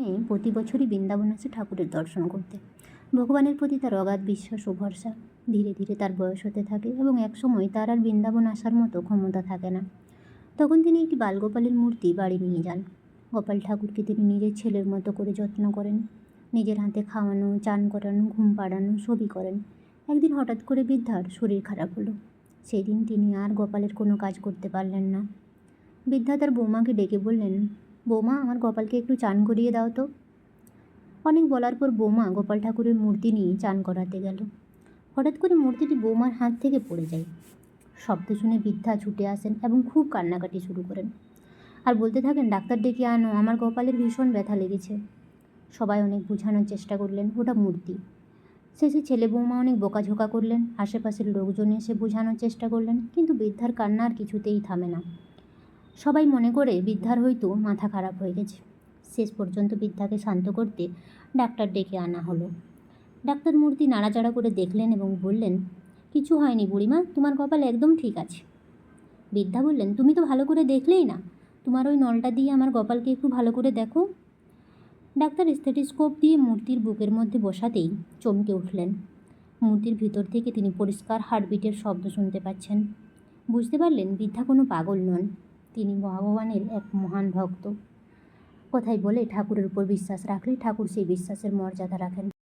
মেয়ে প্রতি বছরই বৃন্দাবন আসে ঠাকুরের দর্শন করতে। ভগবানের প্রতি তার অগাধ বিশ্বাস ও ভরসা। ধীরে ধীরে তার বয়স হতে থাকে এবং একসময় তার আর বৃন্দাবন আসার মতো ক্ষমতা থাকে না। তখন তিনি একটি বালগোপালের মূর্তি বাড়ি নিয়ে যান। গোপাল ঠাকুরকে তিনি নিজের ছেলের মতো করে যত্ন করেন। নিজের হাতে খাওয়ানো, চান করানো, ঘুম পাড়ানো সবই করেন। একদিন হঠাৎ করে বৃদ্ধার শরীর খারাপ হলো। সেই দিন তিনি আর গোপালের কোনো কাজ করতে পারলেন না। বৃদ্ধা তার বৌমাকে ডেকে বললেন বৌমা, আমার গোপালকে একটু চান করিয়ে দাও তো। অনেক বলার পর বৌমা গোপাল ঠাকুরের মূর্তি নিয়ে চান করাতে গেল। হঠাৎ করে মূর্তিটি বৌমার হাত থেকে পড়ে যায়। শব্দ শুনে বৃদ্ধা ছুটে আসেন এবং খুব কান্নাকাটি শুরু করেন। আর বলতে থাকেন, ডাক্তার ডেকে আনো, আমার গোপালের ভীষণ ব্যথা লেগেছে। সবাই অনেক বোঝানোর চেষ্টা করলেন, ওটা মূর্তি। শেষে ছেলে বৌমা অনেক বোকাঝোকা করলেন, আশেপাশের লোকজন এসে বোঝানোর চেষ্টা করলেন, কিন্তু বৃদ্ধার কান্না আর কিছুতেই থামে না। সবাই মনে করে বৃদ্ধার হয়তো মাথা খারাপ হয়ে গেছে। শেষ পর্যন্ত বৃদ্ধাকে শান্ত করতে ডাক্তার ডেকে আনা হলো। ডাক্তার মূর্তি নাড়াচাড়া করে দেখলেন এবং বললেন, কিছু হয়নি বুড়িমা, তোমার কপাল একদম ঠিক আছে। বৃদ্ধা বললেন, তুমি তো ভালো করে দেখলেই না। তোমার ওই নলটা দিয়ে আমার কপালকে একটু ভালো করে দেখো। ডাক্তার স্থেটিস্কোপ দিয়ে মূর্তির বুকের মধ্যে বসাতেই চমকে উঠলেন। মূর্তির ভিতর থেকে তিনি পরিষ্কার হার্টবিটের শব্দ শুনতে পাচ্ছেন। বুঝতে পারলেন, বৃদ্ধা কোনো পাগল নন। তিনি ভগবানের এক মহান ভক্ত। কথাই বলে ঠাকুরের উপর বিশ্বাস রাখলে ঠাকুর সেই বিশ্বাসের মর্যাদা রাখেন।